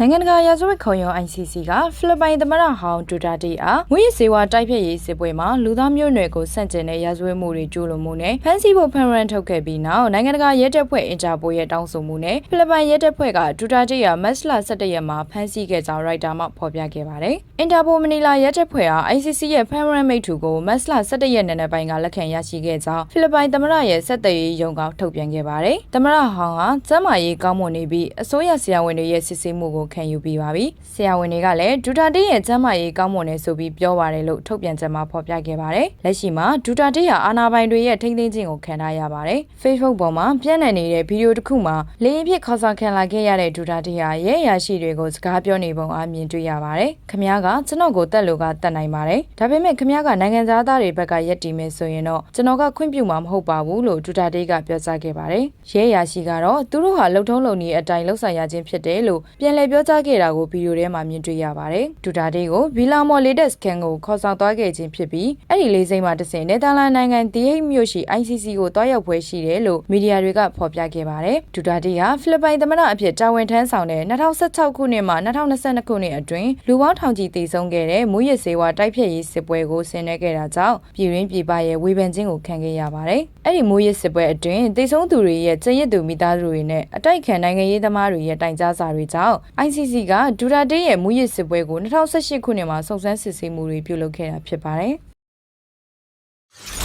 နိုင်ငံတကာရာဇဝတ်ခုံရုံး ICC ကဖိလစ်ပိုင်သမ္မတဟောင်းဒူတာတီအားငွေရစေဝါတိုက်ဖျက်ရေးစစ်ပွဲမှာလူသားမျိုးနွယ်ကိုဆန့်ကျင်တဲ့ရာဇဝတ်မှုတွေကျူးလွန်မှုနဲ့ဖမ်းဆီးဖို့ဖမ်းရန်ထုတ်ခဲ့ပြီးနောက်နိုင်ငံတကာရဲတပ်ဖွဲ့အင်တာပိုရဲ့တောင်းဆိုမှုနဲ့ဖိလစ်ပိုင်ရဲတပ်ဖွဲ့ကဒူတာတီအားမတ်လ17ရက်မှာဖမ်းဆီးခဲ့ကြောင်းရိုက်တာမှဖော်ပြခဲ့ပါတယ်။အင်တာပိုမနီလာရဲတပ်ဖွဲ့အား ICC ရဲ့ဖမ်းရန်မိတ်ထုကိုမတ်လ17ရက်နေ့နေ့ပိုင်းကလက်ခံရရှိခဲ့ကြောင်းဖိလစ်ပိုင်သမ္မတရဲ့စက်တရေးရုံးကထုတ်ပြန်ခဲ့ပါတယ်။သမ္မတဟောင်းဟာစမ်းမာရေးကောင်းမွန်နေပြီးအစိုးရဆရာဝန်တွေရဲ့စစ်ဆေးမှုကိုခံယူပြီးပါပြီ။ဆရာဝန်တွေကလည်းဒူတာတီရဲ့စမ်းမာရေးကောင်းမွန်နေဆိုပြီးပြောပါတယ်လို့ထုတ်ပြန်ချက်မှာဖော်ပြခဲ့ပါတယ်။လက်ရှိမှာဒူတာတီဟာအာဏာပိုင်တွေရဲ့ထိန်းသိမ်းခြင်းကိုခံထားရပါတယ်။ Facebook ပေါ်မှာပြန့်နှံ့နေတဲ့ဗီဒီယိုတစ်ခုမှာလေရင်ဖြစ်ခေါ်ဆောင်ခံလာခဲ့ရတဲ့ဒူတာတီဟာရဲအရာရှိတွေကိုစကားပြောနေပုံအမြင်တွေ့ရပါတယ်။ခမားကကျွန်တော်ကိုတက်လို့ကတက်နိုင်ပါတယ်။ဒါပေမဲ့ခမားကနိုင်ငံသားသားတွေဘက်ကရက်တီမယ်ဆိုရင်တော့ကျွန်တော်ကခွင့်ပြုမှာမဟုတ်ပါဘူးလို့ဒူတာတီကပြောကြားခဲ့ပါတယ်။ရဲအရာရှိကတော့သူတို့ဟာလှုပ်ထုံးလုံနေအတိုင်းလှုပ်ဆောင်ရခြင်းဖြစ်တယ်လို့ပြန်လည်ပြောကြားခဲ့တာကိုဗီဒီယိုထဲမှာမြင်တွေ့ရပါတယ်။ဒူတာတီကိုဗီလာမော်လေးတက်စကန်ကိုခေါ်ဆောင်သွားခဲ့ခြင်းဖြစ်ပြီးအဲ့ဒီလေးစိမ်းမှာတဆင်နယ်သာလန်နိုင်ငံဒီဟိတ်မြို့ရှိ ICC ကိုတွားရောက်ပွဲရှိတယ်လို့မီဒီယာတွေကဖော်ပြခဲ့ပါတယ်။ဒူတာတီဟာဖိလစ်ပိုင်သမ္မတအဖြစ်တာဝန်ထမ်းဆောင်တဲ့2016ခုနှစ်မှ2022ခုနှစ်အတွင်းလူပေါင်းထောင်ချီတည်ဆုံးခဲ့တဲ့မူရစ်စေဝါတိုက်ဖျက်ရေးစစ်ပွဲကိုဆင်နွှဲခဲ့တာကြောင့်ပြည်ရင်းပြည်ပရဲ့ဝေဖန်ခြင်းကိုခံခဲ့ရပါတယ်။အဲ့ဒီမူရစ်စစ်ပွဲအတွင်းတည်ဆုံးသူတွေရဲ့ကျရစ်သူမိသားစုတွေနဲ့အတိုက်ခံနိုင်ငံရေးသမားတွေရဲ့တိုင်ကြားစာတွေကြောင့် ICC ကဒူတာတီရဲ့မူရစ်စစ်ပွဲကို2018ခုနှစ်မှာစုံစမ်းစစ်ဆေးမှုတွေပြုလုပ်ခဲ့တာဖြစ်ပါတယ်။